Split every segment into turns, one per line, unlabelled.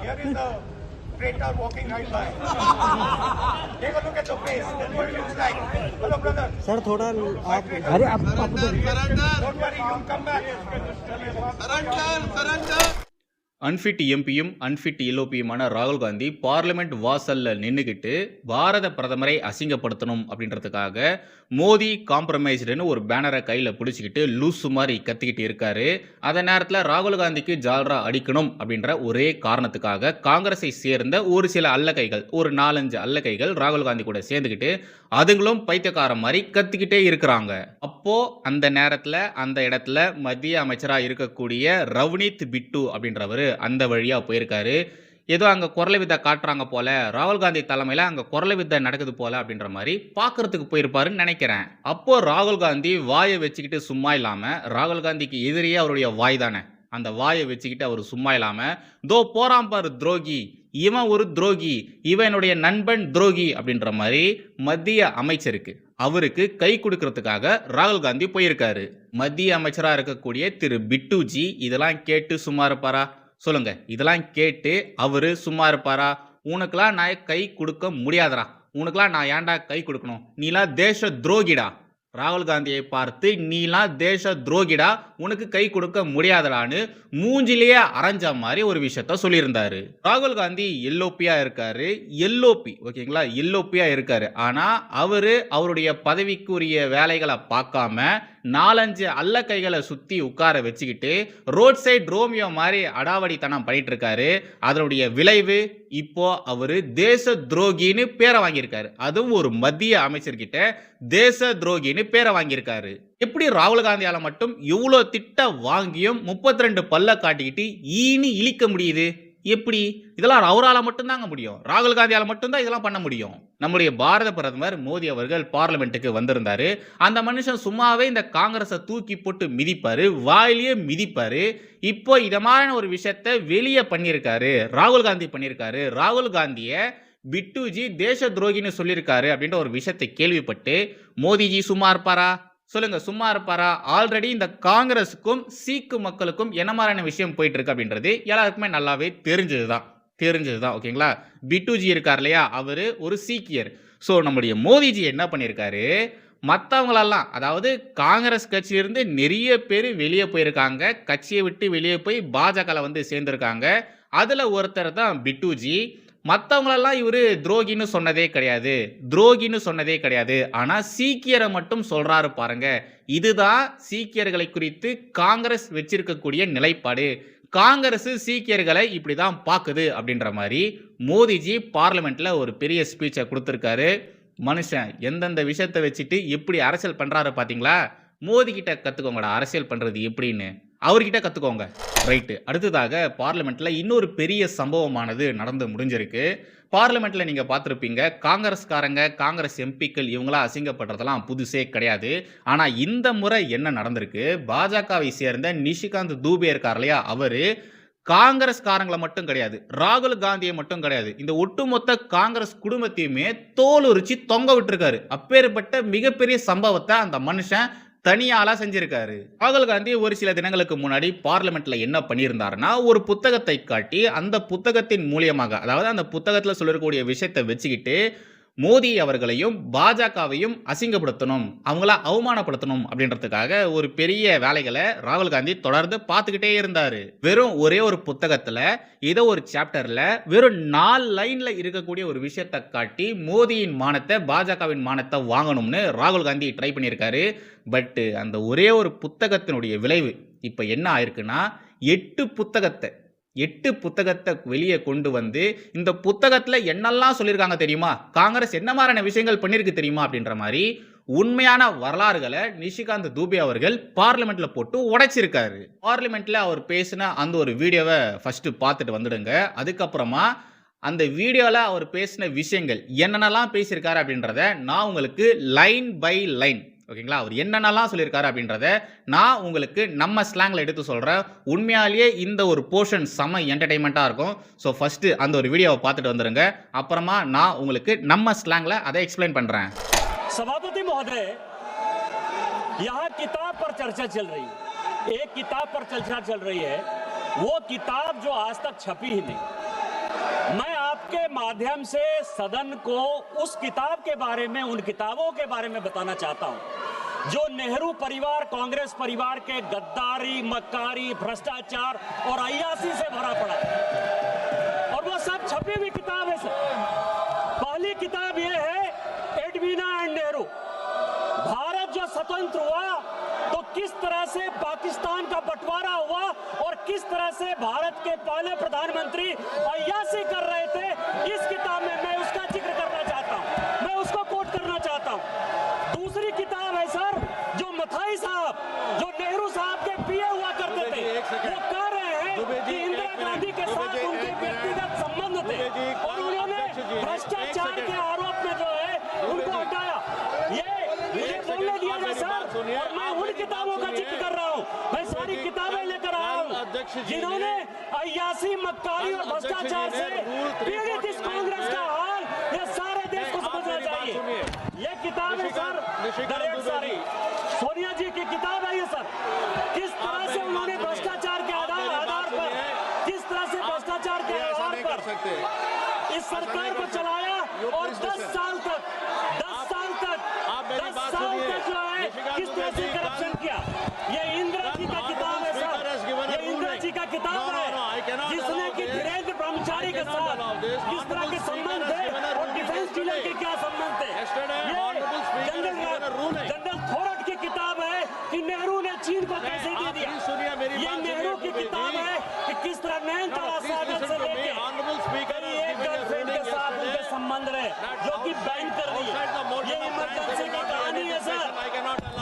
Here is the traitor walking right by. Take a look at the face. That's what it looks like. Hello, brother.
Sir थोड़ा आप अरे आप आप
Don't worry, you'll come back.
Unfit எம்பியும் unfit எல்ஓபியுமான ராகுல் Gandhi parliament வாசல்ல நின்றுக்கிட்டு பாரத பிரதமரை அசிங்கப்படுத்தணும் அப்படின்றதுக்காக மோடி காம்ப்ரமைஸ்டுன்னு ஒரு பேனரை கையில் பிடிச்சிக்கிட்டு லூசு மாதிரி கத்திக்கிட்டு இருக்காரு. அந்த நேரத்தில் ராகுல் காந்திக்கு ஜால்ரா அடிக்கணும் அப்படின்ற ஒரே காரணத்துக்காக காங்கிரஸை சேர்ந்த ஒரு சில அல்லகைகள் ஒரு நாலஞ்சு அல்லகைகள் ராகுல் காந்தி கூட சேர்ந்துக்கிட்டு அதுங்களும் பைத்தியக்காரன் மாதிரி கத்திக்கிட்டே இருக்கிறாங்க. அப்போ அந்த நேரத்தில் அந்த இடத்துல மத்திய அமைச்சராக இருக்கக்கூடிய ரவ்னீத் பிட்டு அப்படின்றவர் அந்த வழியாக போயிருக்காரு. ஏதோ அங்கே குரல வித்தை காட்டுறாங்க போல ராகுல் காந்தி தலைமையில் அங்கே குரல வித்தை நடக்குது போல அப்படின்ற மாதிரி பார்க்கறதுக்கு போயிருப்பாருன்னு நினைக்கிறேன். அப்போது ராகுல் காந்தி வாயை வச்சுக்கிட்டு சும்மா இல்லாமல் ராகுல் காந்திக்கு எதிரியே அவருடைய வாய் தானே? அந்த வாயை வச்சுக்கிட்டு அவர் சும்மா இல்லாமல் தோ போகிறான் பாரு துரோகி இவன் ஒரு துரோகி இவன் என்னுடைய நண்பன் துரோகி அப்படின்ற மாதிரி மத்திய அமைச்சருக்கு அவருக்கு கை கொடுக்கறதுக்காக ராகுல் காந்தி போயிருக்காரு. மத்திய அமைச்சராக இருக்கக்கூடிய திரு பிட்டுஜி இதெல்லாம் கேட்டு சும்மா இருப்பாரா? சொல்லுங்க. இதெல்லாம் கேட்டு அவர் சும்மா இருப்பாரா? உனக்கெல்லாம் நான் கை கொடுக்க முடியாதுடா. உனக்கெல்லாம் நான் ஏன்டா கை கொடுக்கணும்? நீலாம் தேச துரோகிடா. ராகுல் காந்தியை பார்த்து நீலாம் தேச துரோகிடா உனக்கு கை கொடுக்க முடியாதடான்னு மூஞ்சிலேயே அரைஞ்ச மாதிரி ஒரு விஷயத்த சொல்லியிருந்தாரு. ராகுல் காந்தி எல்லோப்பியா இருக்காரு. எல்லோபி ஓகேங்களா? எல்லோப்பியா இருக்காரு. ஆனா அவரு அவருடைய பதவிக்குரிய வேலைகளை பார்க்காம நாலஞ்சு அல்ல கைகளை சுத்தி உட்கார வச்சுக்கிட்டு ரோட் சைட் ரோமியோ மாதிரி அடாவடித்தனம் பண்ணிட்டு இருக்காரு. அதனுடைய விளைவு இப்போ அவரு தேச துரோகின்னு பேரை வாங்கியிருக்காரு. அதுவும் ஒரு மத்திய அமைச்சர்கிட்ட தேச துரோகின்னு பேரை வாங்கியிருக்காரு. எப்படி ராகுல் காந்தியால மட்டும் இவ்வளோ திட்ட வாங்கியும் முப்பத்தி ரெண்டு பல்ல காட்டிக்கிட்டு ஈனி இழிக்க முடியுது? எப்படி? இதெல்லாம் அவரால் மட்டும்தாங்க முடியும். ராகுல் காந்தியால் மட்டும்தான் இதெல்லாம் பண்ண முடியும். நம்முடைய பாரத பிரதமர் மோடி அவர்கள் பார்லிமெண்ட்டுக்கு வந்திருந்தாரு. அந்த மனுஷன் சும்மாவே இந்த காங்கிரஸை தூக்கி போட்டு மிதிப்பாரு வாயிலேயே மிதிப்பாரு. இப்போ இதை மாதிரியான ஒரு விஷயத்த வெளியே பண்ணியிருக்காரு ராகுல் காந்தி பண்ணியிருக்காரு. ராகுல் காந்தியை பிட்டுஜி தேச துரோகின்னு சொல்லியிருக்காரு அப்படின்ற ஒரு விஷயத்தை கேள்விப்பட்டு மோடிஜி சும்மா இருப்பாரா? சொல்லுங்க சும்மா இருப்பாரா? ஆல்ரெடி இந்த காங்கிரஸுக்கும் சீக்கு மக்களுக்கும் என்ன மாதிரியான விஷயம் போயிட்டு இருக்கு அப்படின்றது எல்லாருக்குமே நல்லாவே தெரிஞ்சது தான் தெரிஞ்சது தான் ஓகேங்களா? பிட்டுஜி இருக்கார் இல்லையா? அவர் ஒரு சீக்கியர். ஸோ நம்முடைய மோதிஜி என்ன பண்ணியிருக்காரு மற்றவங்களெல்லாம் அதாவது காங்கிரஸ் கட்சியிலிருந்து நிறைய பேர் வெளியே போயிருக்காங்க. கட்சியை விட்டு வெளியே போய் பாஜகவில் வந்து சேர்ந்துருக்காங்க. அதில் ஒருத்தர் தான் பிட்டுஜி. மற்றவங்களெல்லாம் இவர் துரோகின்னு சொன்னதே கிடையாது. துரோகின்னு சொன்னதே கிடையாது. ஆனால் சீக்கியரை மட்டும் சொல்கிறாரு பாருங்க. இதுதான் சீக்கியர்களை குறித்து காங்கிரஸ் வச்சிருக்கக்கூடிய நிலைப்பாடு. காங்கிரஸ் சீக்கியர்களை இப்படி தான் பார்க்குது அப்படின்ற மாதிரி மோடிஜி பார்லிமெண்ட்டில் ஒரு பெரிய ஸ்பீச்சை கொடுத்துருக்காரு. மனுஷன் எந்தெந்த விஷயத்தை வச்சுட்டு எப்படி அரசியல் பண்ணுறாரு பார்த்தீங்களா மோடி கிட்ட கத்துக்கோங்கடா அரசியல் பண்ணுறது எப்படின்னு. அவர்கிட்ட கற்றுக்கோங்க ரைட்டு அடுத்ததாக பார்லிமெண்ட்டில் இன்னொரு பெரிய சம்பவமானது நடந்து முடிஞ்சிருக்கு. பார்லிமெண்ட்டில் நீங்கள் பார்த்துருப்பீங்க காங்கிரஸ்காரங்க காங்கிரஸ் எம்பிக்கள் இவங்களாம் அசிங்கப்படுறதெல்லாம் புதுசே கிடையாது. ஆனால் இந்த முறை என்ன நடந்திருக்கு? பாஜகவை சேர்ந்த நிஷிகாந்த் தூபே இருக்கார் இல்லையா? அவர் காங்கிரஸ்காரங்களை மட்டும் கிடையாது ராகுல் காந்தியை மட்டும் கிடையாது இந்த ஒட்டுமொத்த காங்கிரஸ் குடும்பத்தையுமே தோல் உரிச்சு தொங்க விட்டுருக்காரு. அப்பேற்பட்ட மிகப்பெரிய சம்பவத்தை அந்த மனுஷன் தனியாளா செஞ்சிருக்காரு. ராகுல் காந்தி ஒரு சில தினங்களுக்கு முன்னாடி பார்லிமெண்ட்ல என்ன பண்ணியிருந்தாருன்னா ஒரு புத்தகத்தை காட்டி அந்த புத்தகத்தின் மூலியமாக அதாவது அந்த புத்தகத்தில் சொல்லக்கூடிய விஷயத்தை வச்சுக்கிட்டு மோடி அவர்களையும் பாஜகவையும் அசிங்கப்படுத்தணும் அவங்கள அவமானப்படுத்தணும் அப்படின்றதுக்காக ஒரு பெரிய வேலைகளை ராகுல் காந்தி தொடர்ந்து பார்த்துக்கிட்டே இருந்தார். வெறும் ஒரே ஒரு புத்தகத்தில் ஏதோ ஒரு சாப்டரில் வெறும் நாலு லைனில் இருக்கக்கூடிய ஒரு விஷயத்தை காட்டி மோடியின் மானத்தை பாஜகவின் மானத்தை வாங்கணும்னு ராகுல் காந்தி ட்ரை பண்ணியிருக்காரு. பட் அந்த ஒரே ஒரு புத்தகத்தினுடைய விளைவு இப்போ என்ன ஆயிருக்குன்னா எட்டு புத்தகத்தை எட்டு புத்தகத்தை வெளியே கொண்டு வந்து இந்த புத்தகத்தில் என்னெல்லாம் சொல்லியிருக்காங்க தெரியுமா? காங்கிரஸ் என்ன மாதிரியான விஷயங்கள் பண்ணியிருக்கு தெரியுமா? அப்படின்ற மாதிரி உண்மையான வரலாறுகளை நிஷிகாந்த் தூபே அவர்கள் பார்லிமெண்ட்ல போட்டு உடைச்சிருக்காரு. பார்லிமெண்ட்ல அவர் பேசின அந்த ஒரு வீடியோவை ஃபர்ஸ்ட் பார்த்துட்டு வந்துடுங்க. அதுக்கப்புறமா அந்த வீடியோவில் அவர் பேசின விஷயங்கள் என்னென்னலாம் பேசியிருக்காரு அப்படின்றத நான் உங்களுக்கு லைன் பை லைன் ஓகேங்களா அவர் என்னென்னலாம் சொல்லியிருக்காரு அப்படின்றத நான் உங்களுக்கு நம்ம ஸ்லாங்கில் எடுத்து சொல்கிறேன் உண்மையாலேயே இந்த ஒரு போர்ஷன் செம்ம என்டர்டைன்மெண்ட்டாக இருக்கும் ஸோ ஃபஸ்ட்டு அந்த ஒரு வீடியோவை பார்த்துட்டு வந்துடுங்க அப்புறமா நான் உங்களுக்கு நம்ம ஸ்லாங்கில் அதை எக்ஸ்பிளைன் பண்ணுறேன்
सभापति महोदय यहाँ किताब पर चर्चा चल रही है एक किताब पर चर्चा चल रही है वो किताब जो आज तक छपी ही नहीं मैं आपके माध्यम से सदन को उस किताब के बारे में उन किताबों के बारे में बताना चाहता हूं जो नेहरू परिवार, कांग्रेस परिवार के गद्दारी, मक्कारी, भ्रष्टाचार और अयासी से भरा पड़ा है। और वो सब छपी हुई किताब है सर। पहली किताब ये है, एडवीना एंड नेहरू। भारत जो स्वतंत्र हुआ तो किस तरह से पाकिस्तान का बंटवारा हुआ और किस तरह से भारत के पहले प्रधानमंत्री अयासी कर रहे थे, इस किताब में जिन्होंने अयासी मक्कारी और भ्रष्टाचार से पीड़ित इस कांग्रेस का हाल यह सारे देश को समझना चाहिए। यह किताब है सर। सारी। सोनिया जी की किताब है ये सर। किस तरह से उन्होंने भ्रष्टाचार के आधार आधार पर किस तरह से भ्रष्टाचार के आधार पर इस सरकार को चलाया और 10 साल तक 10 साल तक 10 साल तक जो है किस तरह से के साथ किस तरह के संबंध
है
और डिफेंस डीलर के क्या संबंध
है
जनरल जनरल थोरट की किताब है कि नेहरू ने चीन को कैसे दे दिया? ये नेहरू की किताब है कि किस तरह नैन सागर से लेके एक गर्लफ्रेंड के साथ उनके संबंध रहे जो कि बैन कर दिए। ये इमरजेंसी की कहानी है सर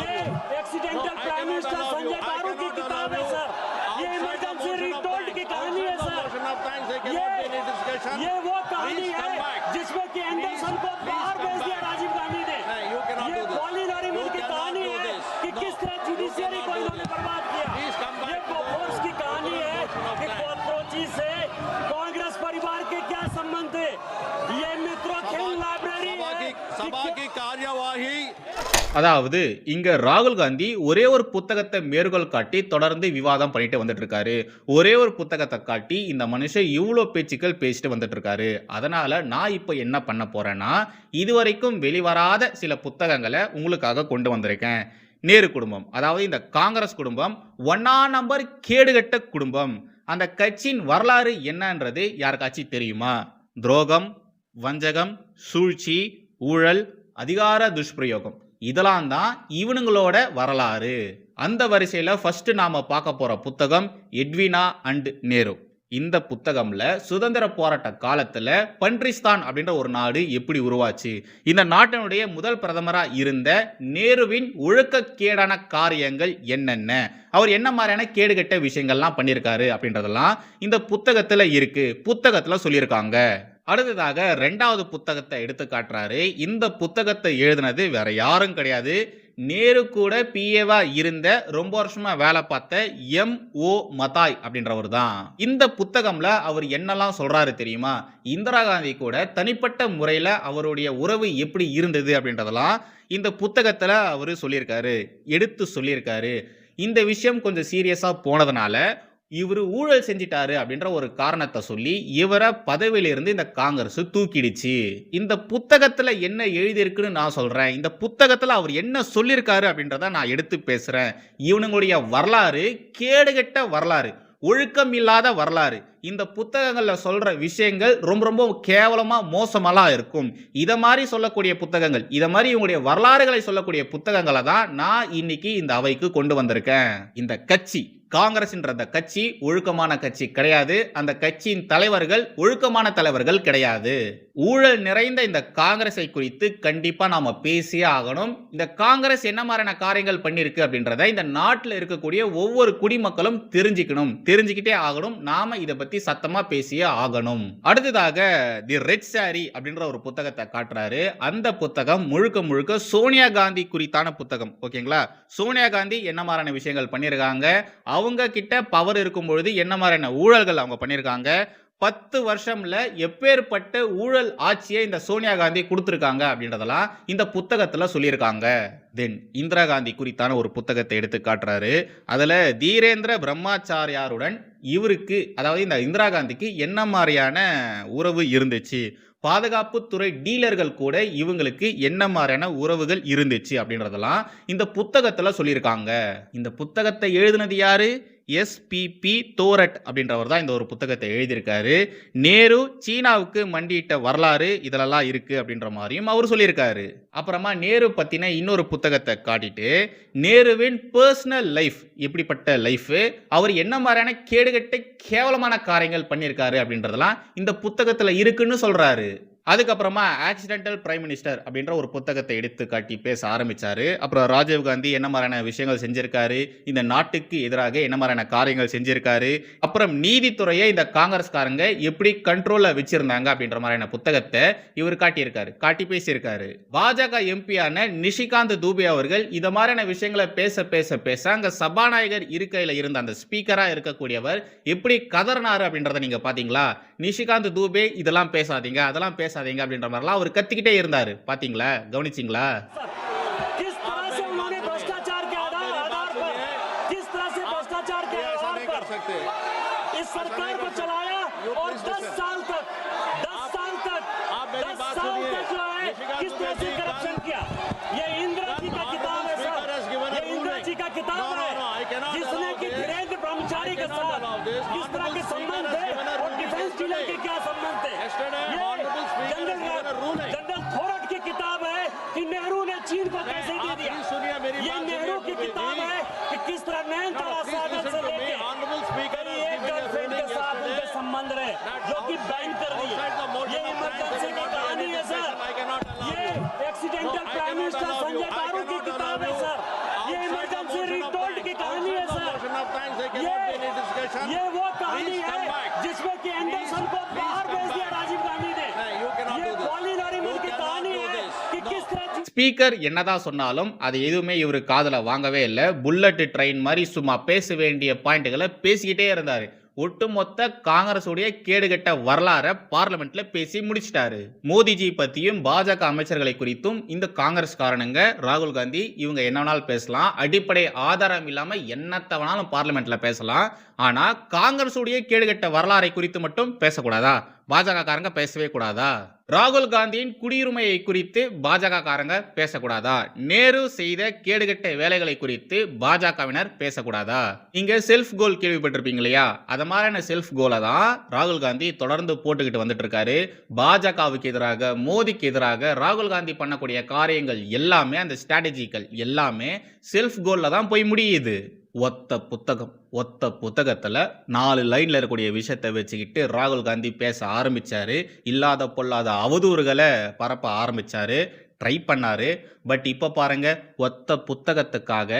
ये एक्सीडेंटल प्राइम मिनिस्टर संजय बारू की किताब है सर ये इमरजेंसी
से
ये वो कहानी है जिसमें कि एंडरसन को बाहर भेज
அதாவது இங்க ராகுல் காந்தி ஒரே ஒரு புத்தகத்தை மேற்கோள் காட்டி தொடர்ந்து விவாதம் பண்ணிட்டு வந்துட்டு இருக்காரு ஒரே ஒரு புத்தகத்தை காட்டி இந்த மனுஷன் இவ்வளோ பேச்சுக்கள் பேசிட்டு வந்துட்டு இருக்காரு அதனால நான் இப்போ என்ன பண்ண போறேன்னா இதுவரைக்கும் வெளிவராத சில புத்தகங்களை உங்களுக்காக கொண்டு வந்திருக்கேன். நேரு குடும்பம் அதாவது இந்த காங்கிரஸ் குடும்பம் ஒன்னா நம்பர் கேடுகட்ட குடும்பம். அந்த கட்சியின் வரலாறு என்னன்றது யாருக்காச்சும் தெரியுமா? துரோகம் வஞ்சகம் சூழ்ச்சி ஊழல் அதிகார துஷ்பிரயோகம். இதெல்லாம் தான் இவனுங்களோட வரலாறு. அந்த வரிசையில் ஃபஸ்ட்டு நாம் பார்க்க போகிற புத்தகம் எட்வினா அண்ட் நேரு. இந்த புத்தகம்ல சுதந்திர போராட்ட காலத்துல பன்றிஸ்தான் அப்படின்ற ஒரு நாடு எப்படி உருவாச்சு? இந்த நாட்டினுடைய முதல் பிரதமராக இருந்த நேருவின் ஒழுக்கக்கேடான காரியங்கள் என்னென்ன? அவர் என்ன மாதிரியான கேடுகட்ட விஷயங்கள்லாம் பண்ணியிருக்காரு அப்படின்றதெல்லாம் இந்த புத்தகத்தில் இருக்கு. புத்தகத்தில் சொல்லியிருக்காங்க. அடுத்ததாக ரெண்டாவது புத்தகத்தை எடுத்து காட்டுறாரு. இந்த புத்தகத்தை எழுதினது வேற யாரும் கிடையாது. நேரு கூட பிஏவா இருந்த ரொம்ப வருஷமா வேலை பார்த்த எம் ஓ மதாய் அப்படின்றவர் தான். இந்த புத்தகம்ல அவர் என்னெல்லாம் சொல்றாரு தெரியுமா? இந்திரா காந்தி கூட தனிப்பட்ட முறையில அவருடைய உறவு எப்படி இருந்தது அப்படின்றதெல்லாம் இந்த புத்தகத்துல அவர் சொல்லியிருக்காரு எடுத்து சொல்லியிருக்காரு. இந்த விஷயம் கொஞ்சம் சீரியஸா போனதுனால இவர் ஊழல் செஞ்சிட்டாரு அப்படின்ற ஒரு காரணத்தை சொல்லி இவரை பதவியிலிருந்து இந்த காங்கிரஸ் தூக்கிடுச்சு. இந்த புத்தகத்தில் என்ன எழுதியிருக்குன்னு நான் சொல்கிறேன் இந்த புத்தகத்தில் அவர் என்ன சொல்லியிருக்காரு அப்படின்றத நான் எடுத்து பேசுகிறேன் இவனுங்களுடைய வரலாறு கேடுகட்ட வரலாறு ஒழுக்கம் இல்லாத வரலாறு இந்த புத்தகங்களில் சொல்கிற விஷயங்கள் ரொம்ப ரொம்ப கேவலமாக மோசமெல்லாம் இருக்கும். இதை மாதிரி சொல்லக்கூடிய புத்தகங்கள் இதை மாதிரி இவங்களுடைய வரலாறுகளை சொல்லக்கூடிய புத்தகங்களை தான் நான் இன்னைக்கு இந்த அவைக்கு கொண்டு வந்திருக்கேன். இந்த கட்சி காங்கிரஸ்ன்ற அந்த கட்சி ஒழுக்கமான கட்சி கிடையாது. அந்த கட்சியின் தலைவர்கள் ஒழுக்கமான தலைவர்கள் கிடையாது. ஊழல் நிறைந்த இந்த காங்கிரஸை குறித்து கண்டிப்பாக நாம் பேசியே ஆகணும். இந்த காங்கிரஸ் என்ன மாதிரியான காரியங்கள் பண்ணியிருக்கு அப்படின்றத இந்த நாட்டில் இருக்கக்கூடிய ஒவ்வொரு குடிமக்களும் தெரிஞ்சுக்கணும். தெரிஞ்சுக்கிட்டே ஆகணும். நாம் இதை பற்றி பத்தி சத்தமா பேசியே ஆகணும். அடுத்ததாக தி ரெட் சாரி அப்படின்ற ஒரு புத்தகத்தை காட்டுறாரு. அந்த புத்தகம் முழுக்க முழுக்க சோனியா காந்தி குறித்தான புத்தகம். ஓகேங்களா? சோனியா காந்தி என்ன மாதிரியான விஷயங்கள் பண்ணியிருக்காங்க அவங்க கிட்ட பவர் இருக்கும் பொழுது என்ன மாதிரியான ஊழல்கள் அவங்க பண்ணியிருக்காங்க பத்து வருஷம்ல எப்பேற்பட்ட ஊழல் ஆட்சியை இந்த சோனியா காந்தி கொடுத்துருக்காங்க அப்படின்றதெல்லாம் இந்த புத்தகத்தில் சொல்லியிருக்காங்க. தென் இந்திரா காந்தி குறித்தான ஒரு புத்தகத்தை எடுத்து காட்டுறாரு. அதில் தீரேந்திர பிரம்மாச்சாரியாருடன் இவருக்கு அதாவது இந்த இந்திரா காந்திக்கு என்ன மாதிரியான உறவு இருந்துச்சு? பாதுகாப்புத்துறை டீலர்கள் கூட இவங்களுக்கு என்ன மாதிரியான உறவுகள் இருந்துச்சு அப்படின்றதெல்லாம் இந்த புத்தகத்தில் சொல்லியிருக்காங்க. இந்த புத்தகத்தை எழுதினது யாரு? எஸ்பிபி தோரட் அப்படின்றவர் தான் இந்த ஒரு புத்தகத்தை எழுதியிருக்காரு. நேரு சீனாவுக்கு மண்டியிட்ட வரலாறு இதிலெல்லாம் இருக்குது அப்படின்ற மாதிரியும் அவர் சொல்லியிருக்காரு. அப்புறமா நேரு பற்றின இன்னொரு புத்தகத்தை காட்டிட்டு நேருவின் பர்சனல் லைஃப் எப்படிப்பட்ட லைஃபு அவர் என்ன மாதிரியான கேடுகட்ட கேவலமான காரியங்கள் பண்ணியிருக்காரு அப்படின்றதெல்லாம் இந்த புத்தகத்தில் இருக்குன்னு சொல்கிறாரு அதுக்கப்புறமா ஆக்சிடென்டல் பிரைம் மினிஸ்டர் அப்படின்ற ஒரு புத்தகத்தை எடுத்து காட்டி பேச ஆரம்பிச்சாரு. அப்புறம் ராஜீவ் காந்தி என்ன மாதிரியான விஷயங்கள் செஞ்சிருக்காரு? இந்த நாட்டுக்கு எதிராக என்ன மாதிரியான காரியங்கள் செஞ்சிருக்காரு? அப்புறம் நீதித்துறையை இந்த காங்கிரஸ்காரங்க எப்படி கண்ட்ரோலில் வச்சிருந்தாங்க அப்படின்ற மாதிரியான புத்தகத்தை இவர் காட்டியிருக்காரு. காட்டி பேசியிருக்காரு. பாஜக எம்பியான நிஷிகாந்த் தூபே அவர்கள் இந்த மாதிரியான விஷயங்களை பேச பேச பேச அங்க சபாநாயகர் இருக்கையில இருந்த அந்த ஸ்பீக்கரா இருக்கக்கூடியவர் எப்படி கதறினாரு அப்படின்றத நீங்க பாத்தீங்களா? நிஷிகாந்த் தூபே இதெல்லாம் பேசாதீங்க அதெல்லாம் பேசாதீங்க அப்படின்ற மாதிரிலாம் அவர் கத்திக்கிட்டே இருந்தார். பார்த்தீங்களா கவனிச்சிங்களா?
के साथ। किस तरह के संबंध
है?
और डिफेंस डीलर के क्या संबंध
है? जनरल
जनरल थोरट की किताब है कि नेहरू ने चीन को कैसे दे दिया। ये नेहरू की किताब है कि किस तरह नैन से
लेकर
एक गर्लफ्रेंड के साथ उनके संबंध रहे जो कि बैन कर
दी
इमरजेंसी की कहानी है सर ये एक्सीडेंटल प्राइम मिनिस्टर संजय की ये वो कहानी
Please come
है
back.
जिसमें कि एंडरसन को
please
बाहर
come
भेज दिया
back.
राजीव गांधी ने
No, you cannot
ये
do this.
Colin Nariman
You
की
cannot
कहानी
do
है
this.
कि
No.
किस तरह
ஸ்பீக்கர் என்னதான் சொன்னாலும் அது எதுவுமே இவர் காதுல வாங்கவே இல்லை புல்லட் ட்ரெயின் மாதிரி சும்மா பேச வேண்டிய பாயிண்ட்டுகளை பேசிக்கிட்டே இருந்தாரு ஒட்டுமொத்த காங்கிரஸுடைய கேடுகட்ட வரலாறை பார்லிமெண்ட்ல பேசி முடிச்சிட்டாரு. மோடிஜி பத்தியும் பாஜக அமைச்சர்களை குறித்தும் இந்த காங்கிரஸ் காரணங்க ராகுல் காந்தி இவங்க என்ன வேணாலும் பேசலாம். அடிப்படை ஆதாரம் இல்லாம என்னத்த வேணாலும் பார்லிமெண்ட்ல பேசலாம். ஆனா காங்கிரஸுடைய கேடுகட்ட வரலாறை குறித்து மட்டும் பேசக்கூடாதா? பாஜக காரங்க பேசவே கூடாதா? ராகுல் காந்தியின் குடியுரிமையை குறித்து பாஜக காரங்க பேசக்கூடாதா? நேரு செய்த கேடுகட்ட வேலைகளை குறித்து பாஜகவினர் பேசக்கூடாதா? நீங்க செல்ஃப் கோல் கேள்விப்பட்டிருப்பீங்க இல்லையா அத மாதிரியான செல்ஃப் கோலை தான் ராகுல் காந்தி தொடர்ந்து போட்டுக்கிட்டு வந்துட்டு இருக்காரு பாஜகவுக்கு எதிராக மோடிக்கு எதிராக ராகுல் காந்தி பண்ணக்கூடிய காரியங்கள் எல்லாமே அந்த ஸ்ட்ராட்டஜிக்கள் எல்லாமே செல்ஃப் கோல்ல தான் போய் முடியுது. ஒத்த புத்தகம் ஒத்த புத்தகத்தில் நாலு லைனில் இருக்கக்கூடிய விஷயத்தை வச்சுக்கிட்டு ராகுல் காந்தி பேச ஆரம்பித்தார் இல்லாத பொல்லாத அவதூறுகளை பரப்ப ஆரம்பித்தார் ட்ரை பண்ணார். பட் இப்போ பாருங்க ஒத்த புத்தகத்துக்காக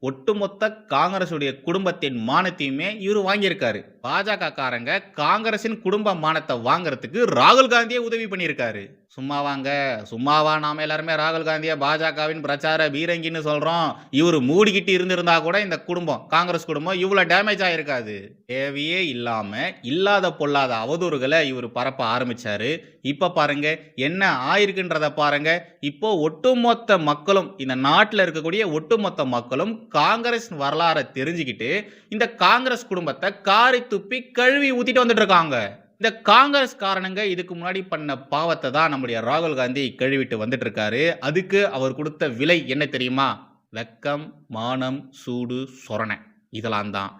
ஒட்டுமொத்த காங்கிரஸுடைய குடும்பத்தின் மானத்தையுமே இவர் வாங்கியிருக்காரு. பாஜக காரங்க காங்கிரசின் குடும்ப மானத்தை வாங்குறதுக்கு ராகுல் காந்தியே உதவி பண்ணியிருக்காரு. சும்மா வாங்க சும்மாவா நாம எல்லாருமே ராகுல் காந்தியை பாஜகவின் பிரச்சார பீரங்கின்னு சொல்றோம். இவர் மூடிக்கிட்டு இருந்திருந்தா கூட இந்த குடும்பம் காங்கிரஸ் குடும்பம் இவ்வளவு டேமேஜ் ஆயிருக்காது. தேவையே இல்லாம இல்லாத பொல்லாத அவதூறுகளை இவர் பரப்ப ஆரம்பிச்சாரு. இப்ப பாருங்க என்ன ஆயிருக்குன்றத பாருங்க. இப்போ ஒட்டுமொத்த மக்களும் இந்த நாட்டில் இருக்கக்கூடிய ஒட்டுமொத்த மக்களும் காங்கிரஸ் வரலாறை தெரிஞ்சுக்கிட்டு இந்த காங்கிரஸ் குடும்பத்தை காரி துப்பி கழுவி ஊத்திட்டு வந்துட்டு இருக்காங்க இந்த காங்கிரஸ் காரணங்க இதுக்கு முன்னாடி பண்ண பாவத்தை தான் நம்முடைய ராகுல் காந்தி கழுவிட்டு வந்துட்டு இருக்காரு அதுக்கு அவர் கொடுத்த விலை என்ன தெரியுமா? வெக்கம் மானம் சூடு சொரணை. இதெல்லாம் தான்.